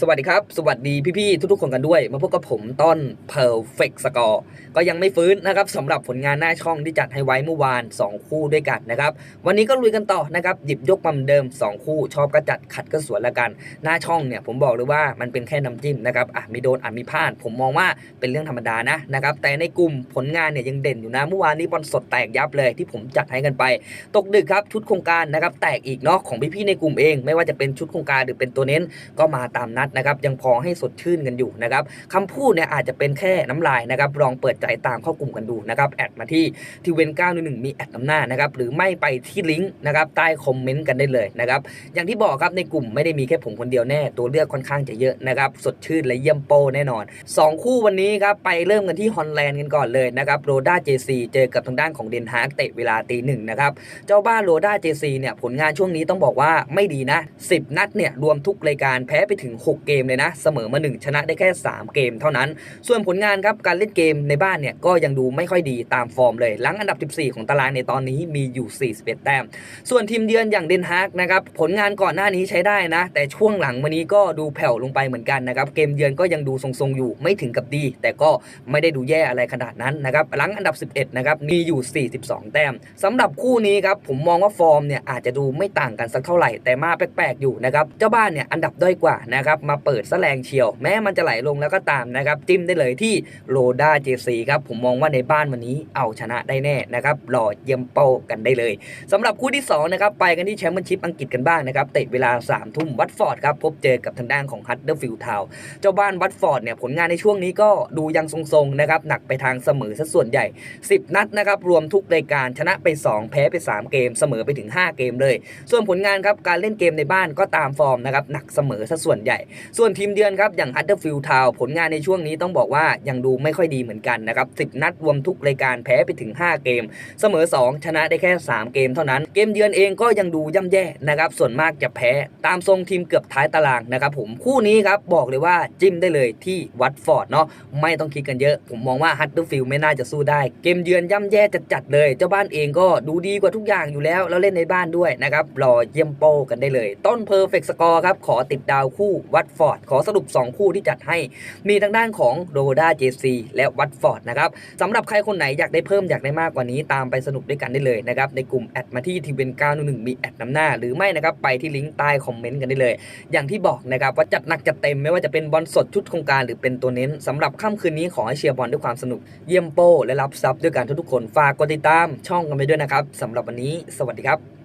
สวัสดีครับ สวัสดีพี่ๆทุกๆคนกันด้วย มาพบกับผมต้น Perfect Score ก็ยังไม่ฟื้นนะครับสำหรับผลงานหน้าช่องที่จัดให้ไว้เมื่อวาน 2 คู่ด้วยกันนะครับวันนี้ก็ลุยกันต่อนะครับหยิบยกมาเหมือนเดิม 2 คู่ ชอบก็จัดขัดก็สวนละกัน หน้าช่องเนี่ยผมบอกเลยว่ามันเป็นแค่น้ำจิ้มนะครับอะมีโดนอะมีพลาด ผมมองว่าเป็นเรื่องธรรมดานะนะครับแต่ในกลุ่มผลงานเนี่ยยังเด่นอยู่นะเมื่อวานนี้บอลสดแตกยับเลยที่ผมจัดให้กันไป ตกดึกครับชุดโครงการนะครับแตกอีกเนาะของพี่ๆในกลุ่มเอง ไม่ว่าจะเป็นชุดโครงการหรือเป็นตัวเน้นก็มาตามนัดนะครับยังพอให้สดชื่นกันอยู่นะครับคำพูดเนี่ยอาจจะเป็นแค่น้ำลายนะครับลองเปิดใจตามข้ากลุ่มกันดูนะครับแอดมาที่ทีเวน911มีแอดนำหน้านะครับหรือไม่ไปที่ลิงก์นะครับใต้คอมเมนต์กันได้เลยนะครับอย่างที่บอกครับในกลุ่มไม่ได้มีแค่ผมคนเดียวแน่ตัวเลือกค่อนข้างจะเยอะนะครับสดชื่นและเยี่ยมโปแน่นอน 2 คู่วันนี้ครับไปเริ่มกันที่ฮอลแลนด์กันก่อนเลยนะครับโรด้าเจซีเจอกับทางด้านของเดนฮาร์กเตะเวลาตีหนึ่งนะครับเจ้าบ้านโรด้าเจซีเนี่ยผลงานช่วงนี้ต้องบอกว่าไม่ดีนะ 10 นัดเนี่ยรวมทุกรายการแพ้ไปถึง 6เกมเลยนะ เสมอมา 1 ชนะได้แค่ 3 เกมเท่านั้น ส่วนผลงานครับ การเล่นเกมในบ้านเนี่ยก็ยังดูไม่ค่อยดีตามฟอร์มเลยหลังอันดับ 14 ของตารางในตอนนี้มีอยู่ 41 แต้ม ส่วนทีมเยือนอย่างเดนฮากนะครับผลงานก่อนหน้านี้ใช้ได้นะ แต่ช่วงหลังวันนี้ก็ดูแผ่วลงไปเหมือนกันนะครับเกมเยือนก็ยังดูทรงๆอยู่ไม่ถึงกับดี แต่ก็ไม่ได้ดูแย่อะไรขนาดนั้นนะครับหลังอันดับ 11 นะครับมีอยู่ 42 แต้มสำหรับคู่นี้ครับผมมองว่าฟอร์มเนี่ยอาจจะดูไม่ต่างกันสักเท่าไหร่แต่มาแปลกๆอยู่นะครับเจ้าบ้านเนี่ยอันดับด้อยกว่านะครับมาเปิดแสแรงเชียว แม้มันจะไหลลงแล้วก็ตามนะครับ จิ้มได้เลยที่โรด้าเจซีครับ ผมมองว่าในบ้านวันนี้เอาชนะได้แน่นะครับรอเยี่ยมเป้ากันได้เลยสำหรับคู่ที่2นะครับไปกันที่แชมเปี้ยนชิพอังกฤษกันบ้างนะครับเตะเวลา3ามทุ่มวัตฟอร์ดครับพบเจอกับทางด้านของฮัตเดอร์ฟิลด์ทาวน์เจ้าบ้านวัตฟอร์ดเนี่ยผลงานในช่วงนี้ก็ดูยังทรงๆนะครับหนักไปทางเสมอซะส่วนใหญ่ 10 นัดนะครับรวมทุกรายการชนะไป 2 แพ้ไป 3 เกม เสมอไปถึง 5 เกมเลย ส่วนผลงานครับการเล่นเกมในบ้านก็ตามฟอร์มนะครับหนักเสมอซะส่วนใหญ่ส่วนทีมเยือนครับอย่างฮัตเดอร์ฟิลด์ทาวผลงานในช่วงนี้ต้องบอกว่ายังดูไม่ค่อยดีเหมือนกันนะครับ10 นัดรวมทุกรายการแพ้ไปถึง 5 เกม เสมอ 2 ชนะได้แค่ 3 เกมเท่านั้น เกมเยือนเองก็ยังดูย่ำแย่นะครับส่วนมากจะแพ้ตามทรงทีมเกือบท้ายตารางนะครับผมคู่นี้ครับบอกเลยว่าจิ้มได้เลยที่วัตฟอร์ดเนาะไม่ต้องคิดกันเยอะ ผมมองว่าฮัตเตอร์ฟิลด์ไม่น่าจะสู้ได้ เกมเยือนย่ำแย่จัดๆเลย เจ้าบ้านเองก็ดูดีกว่าทุกอย่างอยู่แล้ว แล้วเล่นในบ้านด้วยนะครับรอเยี่ยมโปกันได้เลย ต้นเพอร์เฟกต์สกอร์ครับขอติดดาวคู่วัตฟอร์ดขอสรุป 2 คู่ที่จัดให้ มีทางด้านของโรด้าเจซีและวัตฟอร์ดนะครับสำหรับใครคนไหนอยากได้เพิ่มอยากได้มากกว่านี้ตามไปสนุกด้วยกันได้เลยนะครับในกลุ่มแอดมาที่ทีเวน911มีแอดนำหน้า หรือไม่นะครับไปที่ลิงก์ใต้คอมเมนต์กันได้เลย อย่างที่บอกนะครับว่าจัดหนักจัดเต็มไม่ว่าจะเป็นบอลสดชุดโครงการหรือเป็นตัวเน้นสำหรับค่ำคืนนี้ขอให้เชียร์บอลด้วยความสนุกเยี่ยมโป้และรับซับด้วยกันทุกๆคนฝากกดติดตามช่องกันไปด้วยนะครับสำหรับวันนี้ สวัสดีครับ